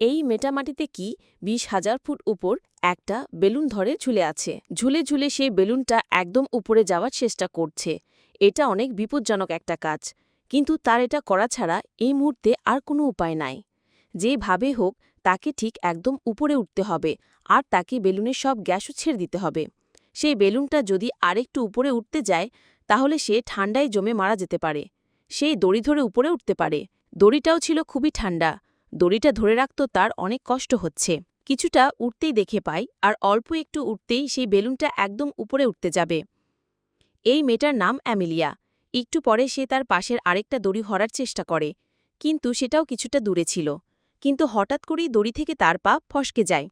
এই মেটামাটিতে কি বিশ হাজার ফুট উপর একটা বেলুন ধরে ঝুলে আছে। ঝুলে ঝুলে সেই বেলুনটা একদম উপরে যাওয়ার চেষ্টা করছে। এটা অনেক বিপজ্জনক একটা কাজ। কিন্তু তার এটা করা ছাড়া এই মুহূর্তে আর কোনো উপায় নাই। যেভাবে হোক, তাকে ঠিক একদম উপরে উঠতে হবে আর তাকে বেলুনের সব গ্যাসও ছেড়ে দিতে হবে। সেই বেলুনটা যদি আরেকটু উপরে উঠতে যায়, তাহলে সে ঠান্ডায় জমে মারা যেতে পারে। সেই দড়ি ধরে উপরে উঠতে পারে। দড়িটাও ছিল খুবই ঠান্ডা। দড়িটা ধরে রাখত তার অনেক কষ্ট হচ্ছে। কিছুটা উঠতেই দেখে পায় আর অল্প একটু উঠতেই সেই বেলুনটা একদম উপরে উঠতে যাবে। এই মেয়েটার নাম অ্যামিলিয়া। একটু পরে সে তার পাশের আরেকটা দড়ি হরার চেষ্টা করে, কিন্তু সেটাও কিছুটা দূরে ছিল। কিন্তু হঠাৎ করেই দড়ি থেকে তার পা ফসকে যায়।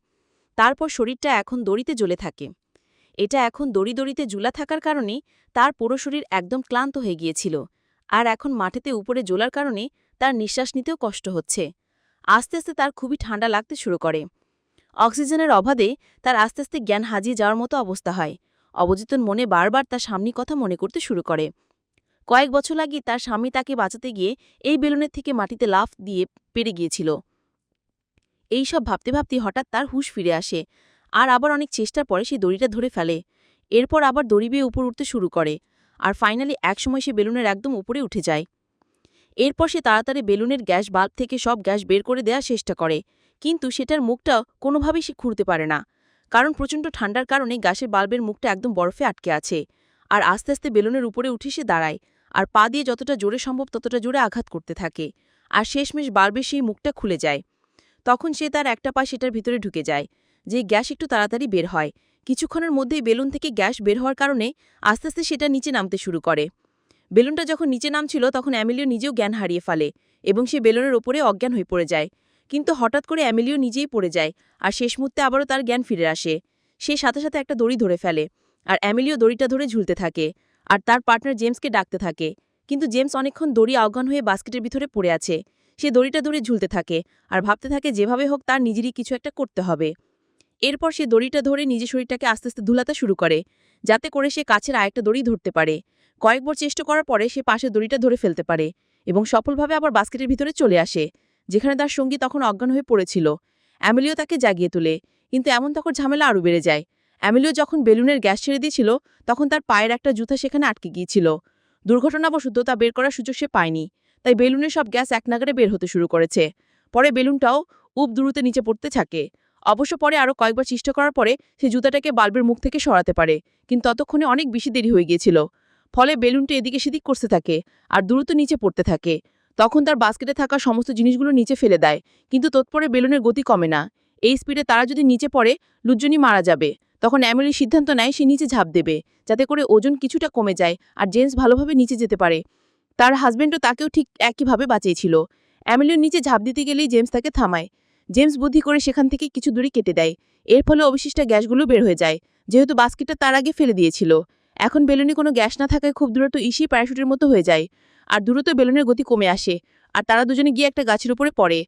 তারপর শরীরটা এখন দড়িতে জ্বলে থাকে। এটা এখন দড়ি দড়িতে জুলা থাকার কারণে তার পুরো শরীর একদম ক্লান্ত হয়ে গিয়েছিল। আর এখন মাঠেতে উপরে জ্বলার কারণে তার নিঃশ্বাস নিতেও কষ্ট হচ্ছে। আস্তে আস্তে তার খুবই ঠান্ডা লাগতে শুরু করে। অক্সিজেনের অভাবে তার আস্তে আস্তে জ্ঞান হাজিয়ে যাওয়ার মতো অবস্থা হয়। অবচেতন মনে বারবার তার স্বামীর কথা মনে করতে শুরু করে। কয়েক বছর আগে তার স্বামী তাকে বাঁচাতে গিয়ে এই বেলুনের থেকে মাটিতে লাফ দিয়ে পেরে গিয়েছিল। এই সব ভাবতে ভাবতে হঠাৎ তার হুশ ফিরে আসে। আর আবার অনেক চেষ্টার পরে সে দড়িটা ধরে ফেলে। এরপর আবার দড়ি বেয়ে উপর উঠতে শুরু করে। আর ফাইনালি একসময় সে বেলুনের একদম উপরে উঠে যায়। এরপর সে তাড়াতাড়ি বেলুনের গ্যাস বাল্ব থেকে সব গ্যাস বের করে দেওয়ার চেষ্টা করে। কিন্তু সেটার মুখটা কোনোভাবেই সে খুঁড়তে পারে না। কারণ প্রচণ্ড ঠান্ডার কারণে গ্যাসের বাল্বের মুখটা একদম বরফে আটকে আছে। আর আস্তে আস্তে বেলুনের উপরে উঠে সে দাঁড়ায়। আর পা দিয়ে যতটা জোরে সম্ভব ততটা জোরে আঘাত করতে থাকে। আর শেষমেশ বাল্বের সেই মুখটা খুলে যায়। তখন সে তার একটা পা সেটার ভিতরে ঢুকে যায়, যে গ্যাস একটু তাড়াতাড়ি বের হয়। কিছুক্ষণের মধ্যেই বেলুন থেকে গ্যাস বের হওয়ার কারণে আস্তে আস্তে সেটা নিচে নামতে শুরু করে। বেলুনটা যখন নিচে নামছিল, তখন অ্যামিলিও নিজেও জ্ঞান হারিয়ে ফেলে এবং সে বেলুনের ওপরে অজ্ঞান হয়ে পড়ে যায়। কিন্তু হঠাৎ করে অ্যামিলিও নিজেই পড়ে যায় আর শেষ মুহূর্তে আবারও তার জ্ঞান ফিরে আসে। সে সাথে সাথে একটা দড়ি ধরে ফেলে আর অ্যামিলিও দড়িটা ধরে ঝুলতে থাকে আর তার পার্টনার জেমসকে ডাকতে থাকে। কিন্তু জেমস অনেকক্ষণ দড়ি অজ্ঞান হয়ে বাস্কেটের ভিতরে পড়ে আছে। সে দড়িটা ধরে ঝুলতে থাকে আর ভাবতে থাকে যেভাবে হোক তার নিজেরই কিছু একটা করতে হবে। এরপর সে দড়িটা ধরে নিজের শরীরটাকে আস্তে আস্তে ধুলাতে শুরু করে, যাতে করে সে কাছের আরেকটা দড়ি ধরতে পারে। কয়েকবার চেষ্টা করার পরে সে পাশে দড়িটা ধরে ফেলতে পারে এবং সফলভাবে আবার বাস্কেটের ভিতরে চলে আসে, যেখানে তার সঙ্গী তখন অজ্ঞান হয়ে পড়েছিল। অ্যামিলিও তাকে জাগিয়ে তোলে, কিন্তু এমন তখন ঝামেলা আরও বেড়ে যায়। অ্যামিলিও যখন বেলুনের গ্যাস ছেড়ে দিয়েছিল, তখন তার পায়ের একটা জুতা সেখানে আটকে গিয়েছিল। দুর্ঘটনাবশত তা বের করার সুযোগ সে পায়নি, তাই বেলুনের সব গ্যাস এক নাগারে বের হতে শুরু করেছে। পরে বেলুনটাও উপ দ্রুতে নিচে পড়তে থাকে। অবশ্য পরে আরও কয়েকবার চেষ্টা করার পরে সে জুতাটাকে বাল্বের মুখ থেকে সরাতে পারে, কিন্তু ততক্ষণে অনেক বেশি দেরি হয়ে গিয়েছিল। ফলে বেলুনটা এদিকে সেদিক করতে থাকে আর দ্রুত নিচে পড়তে থাকে। তখন তার বাস্কেটে থাকা সমস্ত জিনিসগুলো নিচে ফেলে দেয়, কিন্তু তৎপরে বেলুনের গতি কমে না। এই স্পিডে তারা যদি নিচে পড়ে, লুজ্জনি মারা যাবে। তখন অ্যামিলি সিদ্ধান্ত নেয় সে নিচে ঝাঁপ দেবে, যাতে করে ওজন কিছুটা কমে যায় আর জেন্স ভালোভাবে নিচে যেতে পারে। তার হাজব্যান্ডও তাকেও ঠিক একইভাবে বাঁচিয়েছিল। অ্যামিলির নিচে ঝাঁপ দিতে গেলেই জেমস তাকে থামায়। জেমস বুদ্ধি করে সেখান থেকে কিছু দূরে কেটে দেয়। এর ফলে অবশিষ্ট গ্যাসগুলো বের হয়ে যায়। যেহেতু বাস্কেটটা তার আগে ফেলে দিয়েছিল। এখন বেলুনে কোনো গ্যাস না থাকায় খুব দ্রুত ইসি প্যারাশুটের মতো হয়ে যায়। আর দ্রুত বেলুনের গতি কমে আসে। আর তারা দুজনে গিয়ে একটা গাছের উপরে পড়ে।